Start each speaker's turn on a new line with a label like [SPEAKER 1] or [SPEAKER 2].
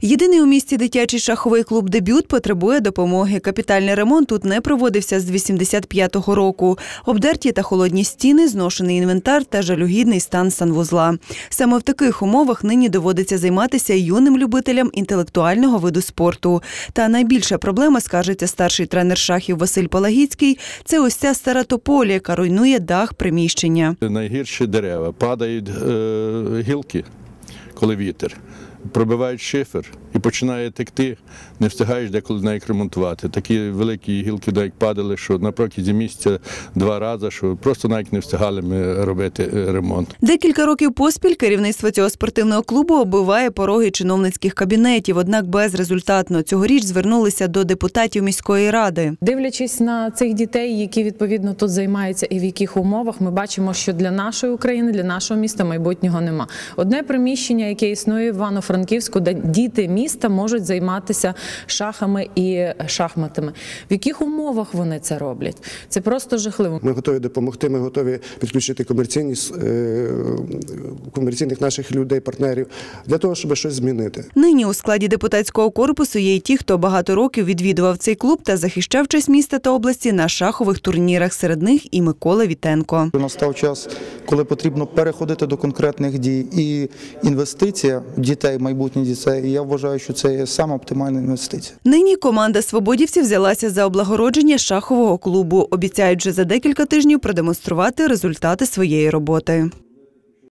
[SPEAKER 1] Єдиний у місті дитячий шаховий клуб Дебют потребує допомоги. Капітальний ремонт тут не проводився з 85-го року. Обдерті та холодні стіни, зношений інвентар та жалюгідний стан санвузла. Саме в таких умовах нині доводиться займатися юним любителям інтелектуального виду спорту. Та найбільша проблема, скажеться старший тренер шахів Василь Палагіцький, це ось ця стара тополя, яка руйнує дах приміщення.
[SPEAKER 2] Найгірші дерева. Падають е, гілки, коли вітер, пробивають шифер і починає текти. Не встигаєш деколи навіть ремонтувати. Такі великі гілки навіть падали, що на протязі місяця два рази, що просто навіть не встигали ми робити е, ремонт.
[SPEAKER 1] Декілька років поспіль керівництво цього спортивного клубу оббиває пороги чиновницьких кабінетів, однак безрезультатно. Цьогоріч звернулися до депутатів міської ради.
[SPEAKER 3] Дивлячись на цих дітей, які відповідно тут займаються і в яких умовах, ми бачимо, що для нашої України, для нашого міста майбутнього нема. Одне приміщення, яке існує в Івано-Франківську, де діти міста можуть займатися шахами і шахматами. В яких умовах вони це роблять? Це просто жахливо.
[SPEAKER 4] Ми готові допомогти. Ми готові підключити комерційні е, комерційних наших людей, партнерів для того, щоб щось змінити.
[SPEAKER 1] Нині у складі депутатського корпусу є й ті, хто багато років відвідував цей клуб та захищав честь міста та області на шахових турнірах. Серед них і Микола Вітенко.
[SPEAKER 5] Настав час, коли потрібно переходити до конкретних дій. І інвестиція дітей, майбутніх дітей, я вважаю, що це є саме оптимальна інвестиція.
[SPEAKER 1] Нині команда свободівців взялася за облагородження шахового клубу. Обіцяють вже за декілька тижнів продемонструвати результати своєї роботи.